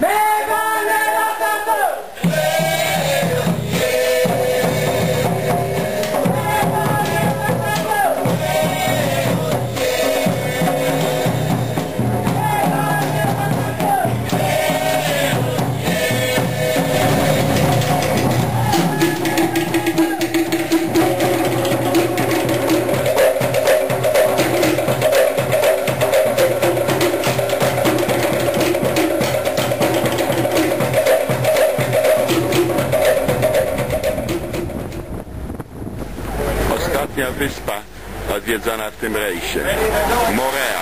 Baby! Wyspa odwiedzona w tym rejsie. Morea.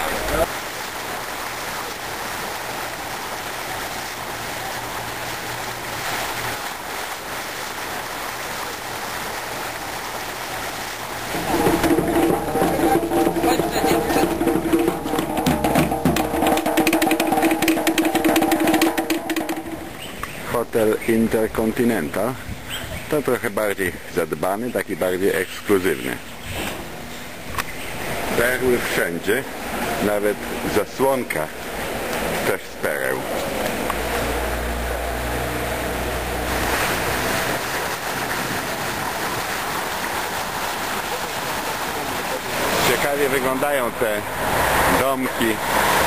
Hotel Intercontinental to trochę bardziej zadbany, taki bardziej ekskluzywny. Perły wszędzie, nawet zasłonka też z pereł. Ciekawie wyglądają te domki,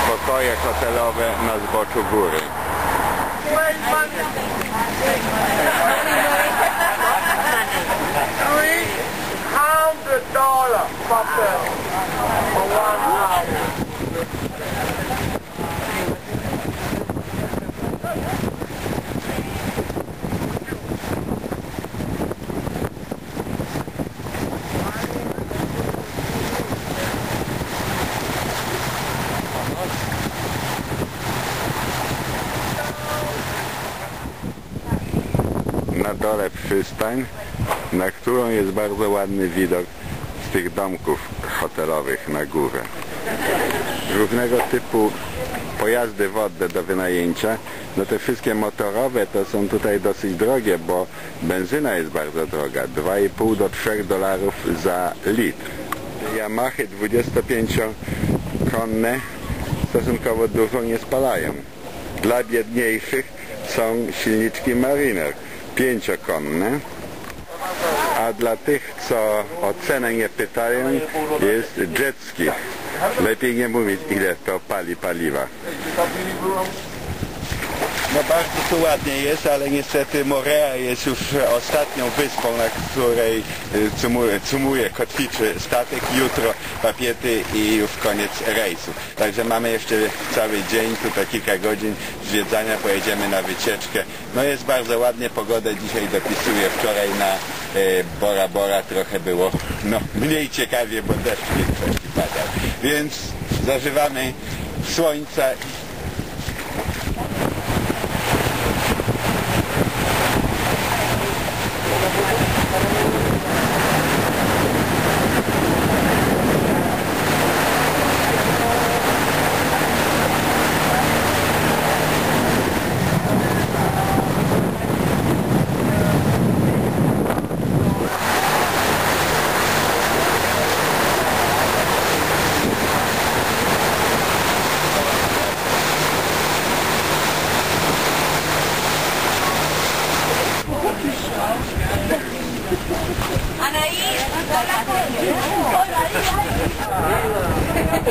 pokoje hotelowe na zboczu góry. Hundred dollar na dole przystań, na którą jest bardzo ładny widok tych domków hotelowych na górze. Różnego typu pojazdy wodne do wynajęcia, no te wszystkie motorowe to są tutaj dosyć drogie, bo benzyna jest bardzo droga, 2,5 do 3 dolarów za litr. Yamahy 25-konne stosunkowo dużo nie spalają. Dla biedniejszych są silniczki Mariner pięciokonne, a dla tych, co o cenę nie pytają, jest jet ski. Lepiej nie mówić, ile to pali paliwa. No bardzo tu ładnie jest, ale niestety Morea jest już ostatnią wyspą, na której y, cumuje, cumuje kotwiczy statek. Jutro papiety i już koniec rejsu. Także mamy jeszcze cały dzień, tutaj kilka godzin zwiedzania, pojedziemy na wycieczkę. No jest bardzo ładnie, pogoda dzisiaj dopisuje. Wczoraj na Bora Bora trochę było no, mniej ciekawie, bo deszcz większości padał. Więc zażywamy słońca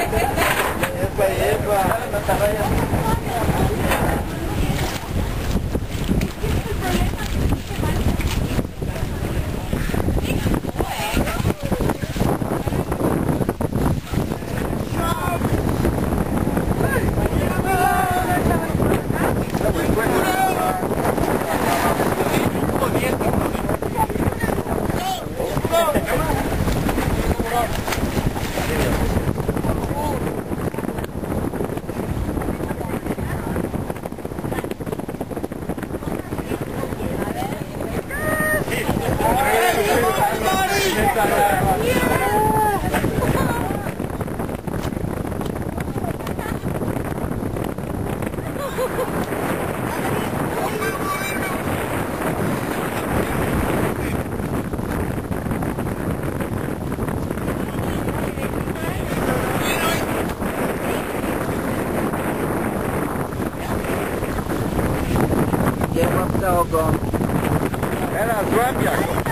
Epa, epa, tá vendo? Łap za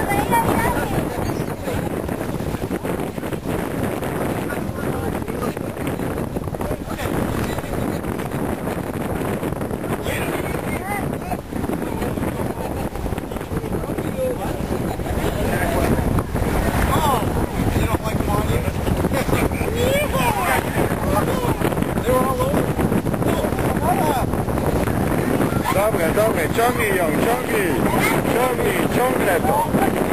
Dobre, dobre, ciągnij ją, ciągnij, ciągnij, ciągle to.